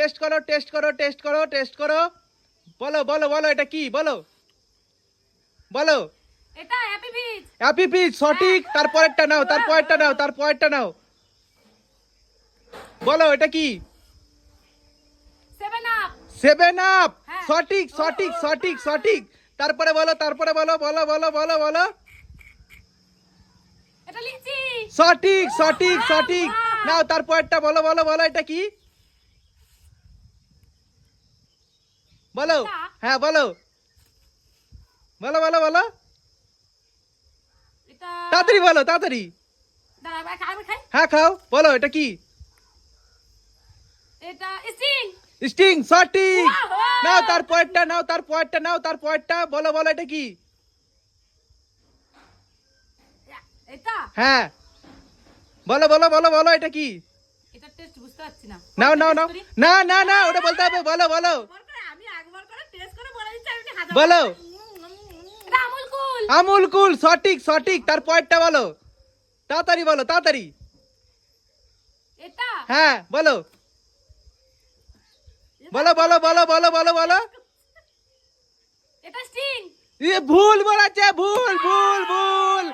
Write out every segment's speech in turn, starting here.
Test করো test করো test করো টেস্ট করো। বলো বলো বলো এটা কি? বলো। বলো। এটা হ্যাপি বিচ হ্যাপি পিচ সঠিক। তারপরেরটা নাও তারপরেরটা নাও তারপরেরটা নাও। বলো এটা কি? সেভেন আপ সেভেন আপ হ্যাঁ। সঠিক সঠিক সঠিক সঠিক। তারপরে বলো তারপরে বলো বলো বলো বলো বলো। সঠিক সঠিক সঠিক। নাও তারপরেরটা বলো বলো বলো এটা কি? বলো। হ্যাঁ বলো। বলো বলো বলো। তাড়াতাড়ি বলো তাড়াতাড়ি। হ্যাঁ খাও। বলো এটা কি? স্টিং। সঠিক! নাও তারপরেরটা নাও তারপরেরটা নাও তারপরেরটা বলো বলো এটা কি? হ্যাঁ। বলো বলো বলো বলো এটা কি? নাও নাও নাও। না না না ওটা বলতে হবে। বলো। বলো আমি একবার করে টেস্ট করে বলে আমুল কুল। সঠিক সঠিক তারপরেরটা বলো। তাড়াতাড়ি বলো তাড়াতাড়ি। এটা? হ্যাঁ বলো। বলো বলো বলো বলো বলো বলো। এটা স্টিং এ ভুল বলাচ্ছে ভুল ভুল ভুল।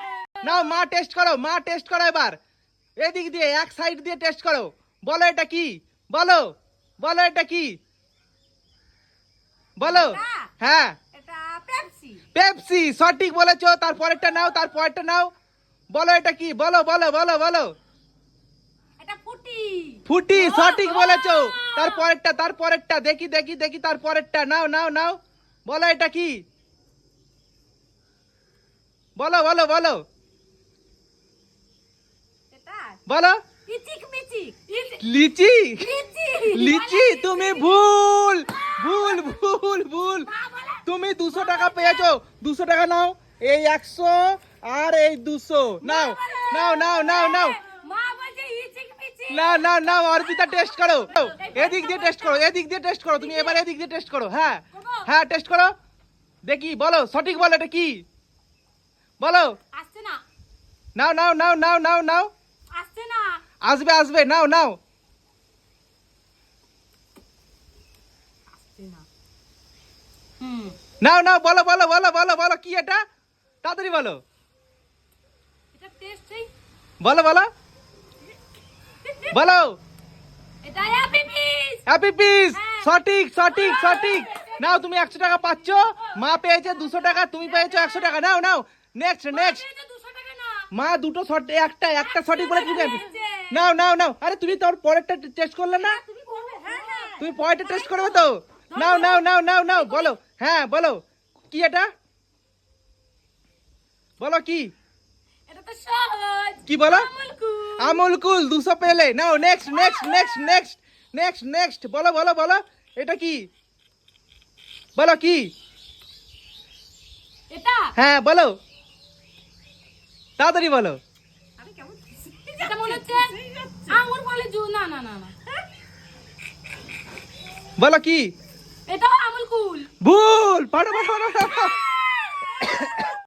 নাও মা টেস্ট করো মা টেস্ট করো এবার। এদিক দিয়ে এক সাইড দিয়ে টেস্ট করো। বলো এটা কি? বলো বলো এটা কি? বলো। হ্যাঁ। পেপসি সঠিক বলেছ তারপরেরটা নাও তারপরেরটা নাও। বলো এটা কি? বলো বলো বলো বলো। ফুটি। সঠিক বলেছ। তারপরেরটা তারপরেরটা দেখি দেখি দেখি তারপরেরটা নাও নাও নাও। বলো এটা কি? বলো বলো বলো। বলো। লিচি লিচি। তুমি ভুল। ভুল ভুল। তুমি দুশো টাকা পেয়েছ। দুশো টাকা নাও। এই একশো আর এই দুশো। নাও নাও নাও নাও নাও। না না না অর্পিতা টেস্ট করো। এদিক দিয়ে টেস্ট করো, এদিক দিয়ে টেস্ট করো। তুমি এবার এদিক দিয়ে টেস্ট করো হ্যাঁ। হ্যাঁ টেস্ট করো। দেখি, বলো, সঠিক বলো এটা কি? বলো। নাও নাও নাও নাও নাও নাও। আসবে আসবে, নাও নাও। নাও নাও বলো বলো বলো বলো বলো কি এটা? তাড়াতাড়ি বলো। এটা টেস্ট সেই বলো বলো। বলো। এটা হ্যাপি পিস হ্যাপি পিস হ্যাঁ। সঠিক সঠিক সঠিক। নাও তুমি একশো টাকা পাচ্ছ। মা পেয়েছে দুশো টাকা তুমি পেয়েছ একশো টাকা। নাও নাও। নেক্সট নেক্সট মা দুটো শট একটা একটা সঠিক বলে দিবে নাও নাও নাও। আরে তুমি তোর পরেরটা টেস্ট করলে না? তুমি হ্যাঁ হ্যাঁ। তুমি পরেরটা টেস্ট করবে তো? নাও নাও নাও নাও নাও বলো। হ্যাঁ বলো। কি এটা? বলো কি? এটা তো সহজ। কি বলো? আমুল কুল। আমুল কুল দুশো পেলে। নাও next next next next next next বলো বলো বলো। এটা কি? বলো কি? এটা? হ্যাঁ বলো। তাড়াতাড়ি বলো। আমি কেমন? এটা মনে হচ্ছে আঙ্গুর ফলে জু না না না না। বলো কি? এটাও আমুল কুল। ভুল পাঠো পাঠো পাঠো